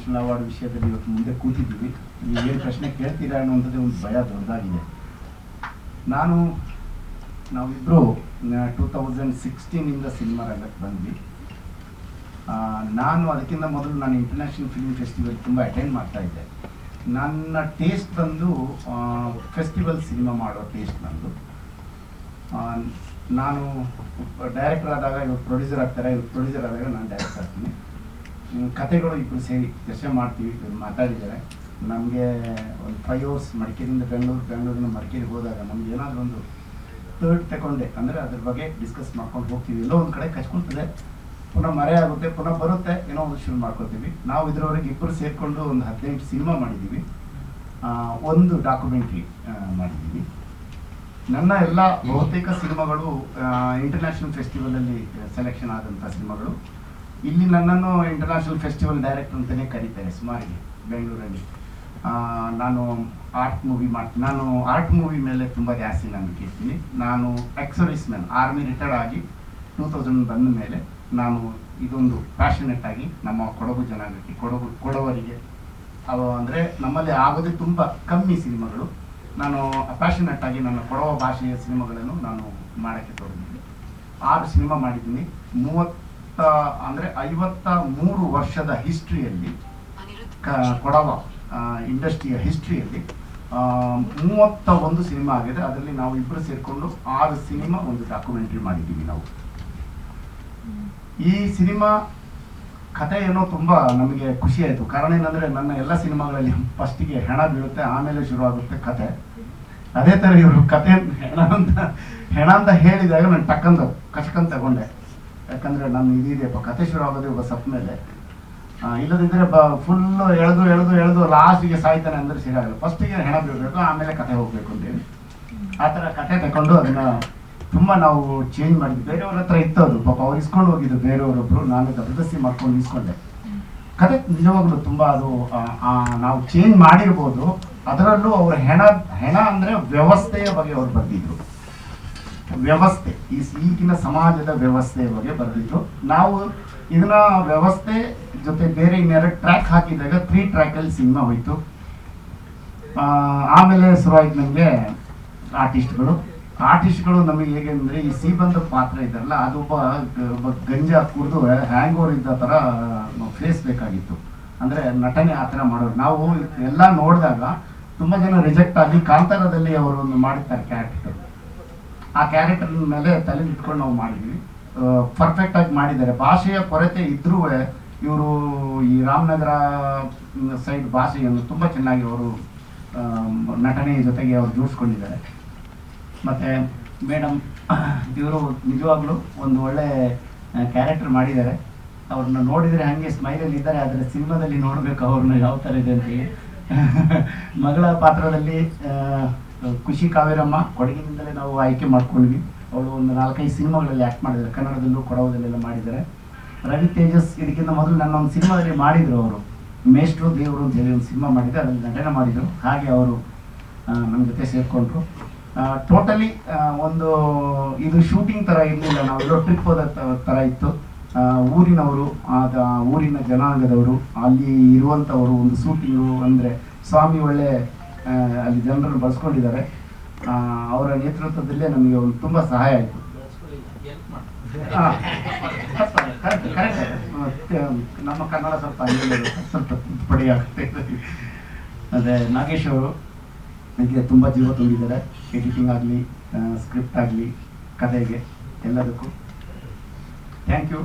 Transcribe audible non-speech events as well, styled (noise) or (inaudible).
National award ವಿಷಯದಲ್ಲಿ ಇವತ್ತು ಮುಂದೆ ಕೂತಿದ್ದೀವಿ. ನೀವು ಏನು ಪ್ರಶ್ನೆ ಕೇಳ್ತೀರಾ ಅನ್ನುವಂಥದ್ದೇ ಒಂದು ಭಯ ದೊಡ್ಡದಾಗಿದೆ. ನಾನು ನಾವಿಬ್ಬರು ಟೂ ತೌಸಂಡ್ ಸಿಕ್ಸ್ಟೀನಿಂದ ಸಿನಿಮಾ ರಂಗಕ್ಕೆ ಬಂದ್ವಿ. ನಾನು ಅದಕ್ಕಿಂತ ಮೊದಲು ನಾನು ಇಂಟರ್ನ್ಯಾಷನಲ್ ಫಿಲ್ಮ್ ಫೆಸ್ಟಿವಲ್ ತುಂಬ ಅಟೆಂಡ್ ಮಾಡ್ತಾ ಇದ್ದೆ. ನನ್ನ ಟೇಸ್ಟ್ ಬಂದು ಫೆಸ್ಟಿವಲ್ ಸಿನಿಮಾ ಮಾಡೋ ಟೇಸ್ಟ್ ನಂದು. ನಾನು ಡೈರೆಕ್ಟರ್ ಆದಾಗ ಇವ್ರು ಪ್ರೊಡ್ಯೂಸರ್ ಆಗ್ತಾರೆ. ಇವ್ರು ಪ್ರೊಡ್ಯೂಸರ್ ಆದಾಗ ನಾನು ಡೈರೆಕ್ಟ್ ಆಗ್ತೀನಿ. ಹ್ಮ್, ಕತೆಗಳು ಇಬ್ಬರು ಸೇರಿ ಚರ್ಚೆ ಮಾಡ್ತೀವಿ ಮಾತಾಡಿದ್ದಾರೆ. ನಮಗೆ ಒಂದು ಫೈವ್ ಅವರ್ಸ್ ಮಡಿಕೇರಿಯಿಂದ ಬೆಂಗಳೂರು ಬೆಂಗಳೂರಿನ ಮಡಿಕೇರಿ ಹೋದಾಗ ನಮ್ಗೆ ಏನಾದರೂ ಒಂದು ಥರ್ಡ್ ತಗೊಂಡೆ ಅಂದರೆ ಅದ್ರ ಬಗ್ಗೆ ಡಿಸ್ಕಸ್ ಮಾಡ್ಕೊಂಡು ಹೋಗ್ತೀವಿ. ಎಲ್ಲೋ ಒಂದು ಕಡೆ ಕಚ್ಕೊಳ್ತದೆ. ಪುನಃ ಮರೆ ಆಗುತ್ತೆ ಪುನಃ ಬರುತ್ತೆ ಏನೋ ಒಂದು ಶುರು ಮಾಡ್ಕೊಳ್ತೀವಿ. ನಾವು ಇದರವರೆಗೆ ಇಬ್ಬರು ಸೇರಿಕೊಂಡು ಒಂದು ಹದಿನೆಂಟು ಸಿನಿಮಾ ಮಾಡಿದ್ದೀವಿ. ಒಂದು ಡಾಕ್ಯುಮೆಂಟ್ರಿ ಮಾಡಿದ್ದೀವಿ. ನನ್ನ ಎಲ್ಲ ಬಹುತೇಕ ಸಿನಿಮಾಗಳು ಇಂಟರ್ನ್ಯಾಷನಲ್ ಫೆಸ್ಟಿವಲಲ್ಲಿ ಸೆಲೆಕ್ಷನ್ ಆದಂಥ ಸಿನಿಮಾಗಳು ಇಲ್ಲಿ ನನ್ನನ್ನು ಇಂಟರ್ನ್ಯಾಷನಲ್ ಫೆಸ್ಟಿವಲ್ ಡೈರೆಕ್ಟರ್ ಅಂತಲೇ ಕರೀತಾರೆ, ಸುಮಾರಿಗೆ ಬೆಂಗಳೂರಲ್ಲಿ. ನಾನು ಆರ್ಟ್ ಮೂವಿ ಮಾಡ್ತೀನಿ ನಾನು ಆರ್ಟ್ ಮೂವಿ ಮೇಲೆ ತುಂಬ ಜಾಸ್ತಿ ನಂಬಿಕೆ ಇರ್ತೀನಿ ನಾನು ex service man army retired ಆಗಿ ಟೂ ತೌಸಂಡ್ ಬಂದ ಮೇಲೆ ನಾನು ಇದೊಂದು ಪ್ಯಾಷನೆಟ್ ಆಗಿ ನಮ್ಮ ಕೊಡಗು ಜನಾಂಗಕ್ಕೆ, ಕೊಡಗು, ಕೊಡವರಿಗೆ, ಅವ ಅಂದರೆ ನಮ್ಮಲ್ಲಿ ಆಗೋದೇ ತುಂಬ ಕಮ್ಮಿ ಸಿನಿಮಾಗಳು. ನಾನು ಪ್ಯಾಷನೆಟ್ ಆಗಿ ನನ್ನ ಕೊಡವ ಭಾಷೆಯ ಸಿನಿಮಾಗಳನ್ನು ನಾನು ಮಾಡೋಕ್ಕೆ ತೊಡಗಿದ್ದೆ ಆರು ಸಿನಿಮಾ ಮಾಡಿದ್ದೀನಿ. ಮೂವತ್ತ ಅಂದರೆ ಐವತ್ತ ಮೂರು ವರ್ಷದ ಹಿಸ್ಟ್ರಿಯಲ್ಲಿ ಕೊಡವ ಇಂಡಸ್ಟ್ರಿಯ ಹಿಸ್ಟ್ರಿಯಲ್ಲಿ ಮೂವತ್ತ ಒಂದು ಸಿನಿಮಾ ಆಗಿದೆ. ಅದರಲ್ಲಿ ನಾವು ಇಬ್ಬರು ಸೇರಿಕೊಂಡು ಆರು ಸಿನಿಮಾ ಒಂದು ಡಾಕ್ಯುಮೆಂಟ್ರಿ ಮಾಡಿದ್ದೀವಿ ನಾವು. ಈ ಸಿನಿಮಾ ಕತೆ ಏನೋ ತುಂಬ ನಮಗೆ ಖುಷಿ ಆಯಿತು. ಕಾರಣ ಏನಂದರೆ ನನ್ನ ಎಲ್ಲ ಸಿನಿಮಾಗಳಲ್ಲಿ ಫಸ್ಟಿಗೆ ಹೆಣ ಬೀಳುತ್ತೆ ಆಮೇಲೆ ಶುರುವಾಗುತ್ತೆ ಕತೆ. ಅದೇ ಥರ ಇವರು ಕತೆ ಹೆಣ ಅಂತ ಹೆಣ ಅಂತ ಹೇಳಿದಾಗ ನಾನು ಟಕ್ಕಂತ ಕಚಕಂತ ತಗೊಂಡೆ. ಯಾಕಂದರೆ ನಾನು ಇದಿದೆಯಪ್ಪ ಕತೆ ಶುರು ಆಗೋದೇ ಒಬ್ಬ ಸಪ್ ಮೇಲೆ. ಇಲ್ಲದಿದ್ದರೆ ಬ ಫುಲ್ಲು ಎಳೆದು ಎಳೆದು ಎಳೆದು ಲಾಸ್ಟಿಗೆ ಸಾಯ್ತಾನೆ ಅಂದರೆ ಸರಿಯಾಗಲ್ಲ ಫಸ್ಟಿಗೆ ಹೆಣ ಬೀಳಬೇಕು, ಆಮೇಲೆ ಕತೆ ಹೋಗಬೇಕು ಅಂತೇಳಿ ಆ ಥರ ಕತೆ ತಗೊಂಡು ಅದನ್ನ ತುಂಬ ನಾವು ಚೇಂಜ್ ಮಾಡಿದ್ವಿ. ಬೇರೆಯವ್ರ ಹತ್ರ ಇತ್ತು ಅದು. ಪಾಪ ಅವ್ರು ಇಸ್ಕೊಂಡು ಹೋಗಿದ್ದು ಬೇರೆಯವರೊಬ್ಬರು ನಾನು ಜಬರ್ದಸ್ತಿ ಮಾಡ್ಕೊಂಡು ಇಸ್ಕೊಂಡೆ ಕತೆ ನಿಜವಾಗ್ಲೂ ತುಂಬ ಅದು ನಾವು ಚೇಂಜ್ ಮಾಡಿರ್ಬೋದು. ಅದರಲ್ಲೂ ಅವ್ರ ಹೆಣ ಹೆಣ ಅಂದರೆ ವ್ಯವಸ್ಥೆಯ ಬಗ್ಗೆ ಅವ್ರು ಬರೆದಿದ್ರು ವ್ಯವಸ್ಥೆ, ಈ ಈಗಿನ ಸಮಾಜದ ವ್ಯವಸ್ಥೆಯ ಬಗ್ಗೆ ಬರೆದಿದ್ರು ನಾವು ಇದನ್ನ ವ್ಯವಸ್ಥೆ ಜೊತೆ ಬೇರೆ ಇನ್ನೆರಡು ಟ್ರ್ಯಾಕ್ ಹಾಕಿದಾಗ ತ್ರೀ ಟ್ರ್ಯಾಕಲ್ಲಿ ಸಿನಿಮಾ ಹೋಯಿತು. ಆಮೇಲೆ ಶುರುವಾಯ್ತು ನಮಗೆ ಆರ್ಟಿಸ್ಟ್ಗಳು ಆರ್ಟಿಸ್ಟ್ಗಳು ನಮಗೆ ಹೇಗೆ ಅಂದರೆ, ಈ ಸೀಬಂದ ಪಾತ್ರ ಇದ್ದಾರಲ್ಲ ಅದು ಒಬ್ಬ ಗ- ಒಬ್ಬ ಗಂಜಾ ಕುಡಿದು ಹ್ಯಾಂಗ್ ಓವರ್ ಇದ್ದ ಥರ ಫೇಸ್ ಬೇಕಾಗಿತ್ತು. ಅಂದರೆ ನಟನೆ ಆ ಥರ ಮಾಡೋರು. ನಾವು ಎಲ್ಲ ನೋಡಿದಾಗ ತುಂಬ ಜನ ರಿಜೆಕ್ಟ್ ಆಗಿ ಕಾಂತಾರದಲ್ಲಿ ಅವರು ಒಂದು ಮಾಡಿರ್ತಾರೆ ಕ್ಯಾರೆಕ್ಟರ್ ಆ ಕ್ಯಾರೆಕ್ಟರ್ ಮೇಲೆ ತಲೆ ಇಟ್ಕೊಂಡು ನಾವು ಮಾಡಿದ್ವಿ. ಪರ್ಫೆಕ್ಟ್ ಆಗಿ ಮಾಡಿದ್ದಾರೆ. ಭಾಷೆಯ ಕೊರತೆ ಇದ್ರೂ ಇವರು ಈ ರಾಮನಗರ ಸೈಡ್ ಭಾಷೆಯನ್ನು ತುಂಬ ಚೆನ್ನಾಗಿ ಅವರು ನಟನೆಯ ಜೊತೆಗೆ ಅವರು ಜೋಡಿಸ್ಕೊಂಡಿದ್ದಾರೆ. ಮತ್ತು ಮೇಡಮ್, ಇವರು ನಿಜವಾಗ್ಲೂ ಒಂದು ಒಳ್ಳೆ ಕ್ಯಾರೆಕ್ಟರ್ ಮಾಡಿದ್ದಾರೆ. ಅವ್ರನ್ನ ನೋಡಿದರೆ ಹಾಗೆ ಸ್ಮೈಲಲ್ಲಿ ಇದ್ದಾರೆ, ಆದರೆ ಸಿನಿಮಾದಲ್ಲಿ ನೋಡಬೇಕು ಅವ್ರನ್ನ ಯಾವ ಥರ ಇದೆ ಅಂತೇಳಿ (laughs) ಮಗಳ ಪಾತ್ರದಲ್ಲಿ ಖುಷಿ ಕಾವೇರಮ್ಮ ಕೊಡಗಿನಿಂದಲೇ ನಾವು ಆಯ್ಕೆ ಮಾಡ್ಕೊಂಡ್ವಿ. ಅವಳು ಒಂದು ನಾಲ್ಕೈದು ಸಿನಿಮಾಗಳಲ್ಲಿ ಆ್ಯಕ್ಟ್ ಮಾಡಿದ್ದಾರೆ. ಕನ್ನಡದಲ್ಲೂ ಕೊಡವದಲ್ಲೆಲ್ಲ ಮಾಡಿದ್ದಾರೆ. ರವಿ ತೇಜಸ್ ಇದಕ್ಕಿಂತ ಮೊದಲು ನನ್ನ ಒಂದು ಸಿನಿಮಾದಲ್ಲಿ ಮಾಡಿದರು ಅವರು. ಮೇಷ್ಟ್ರು, ದೇವರು ಅಂತ ಹೇಳಿ ಒಂದು ಸಿನಿಮಾ ಮಾಡಿದ್ರು ಅದರಲ್ಲಿ ನಟನೆ ಮಾಡಿದರು. ಹಾಗೆ ಅವರು ನಮ್ಮ ಜೊತೆ ಸೇರಿಕೊಂಡ್ರು. ಟೋಟಲಿ ಒಂದು ಇದು ಶೂಟಿಂಗ್ ಥರ ಇರಲಿಲ್ಲ. ನಾವೆಲ್ಲೋ ಟ್ರಿಪ್ ಹೋದ ಥರ ಇತ್ತು. ಊರಿನವರು ಆದ ಊರಿನ ಜನಾಂಗದವರು, ಅಲ್ಲಿ ಇರುವಂಥವರು ಒಂದು ಸೂಟಿಂಗು ಅಂದರೆ ಸ್ವಾಮಿ ಒಳ್ಳೆ ಅಲ್ಲಿ ಜನರನ್ನು ಬಳಸ್ಕೊಂಡಿದ್ದಾರೆ. ಅವರ ನೇತೃತ್ವದಲ್ಲೇ ನಮಗೆ ಒಂದು ತುಂಬ ಸಹಾಯ ಆಯಿತು. ನಮ್ಮ ಕನ್ನಡ ಸ್ವಲ್ಪ ಸ್ವಲ್ಪ ತಿದ್ದುಪಡಿ ಆಗುತ್ತೆ. ಅದೇ ನಾಗೇಶ್ ಅವರು ನನಗೆ ತುಂಬ ಜೀವ ತುಂಬಿದ್ದಾರೆ. ಎಡಿಟಿಂಗ್ ಆಗಲಿ ಸ್ಕ್ರಿಪ್ಟ್ ಆಗಲಿ, ಕಥೆಗೆ ಎಲ್ಲದಕ್ಕೂ. Thank you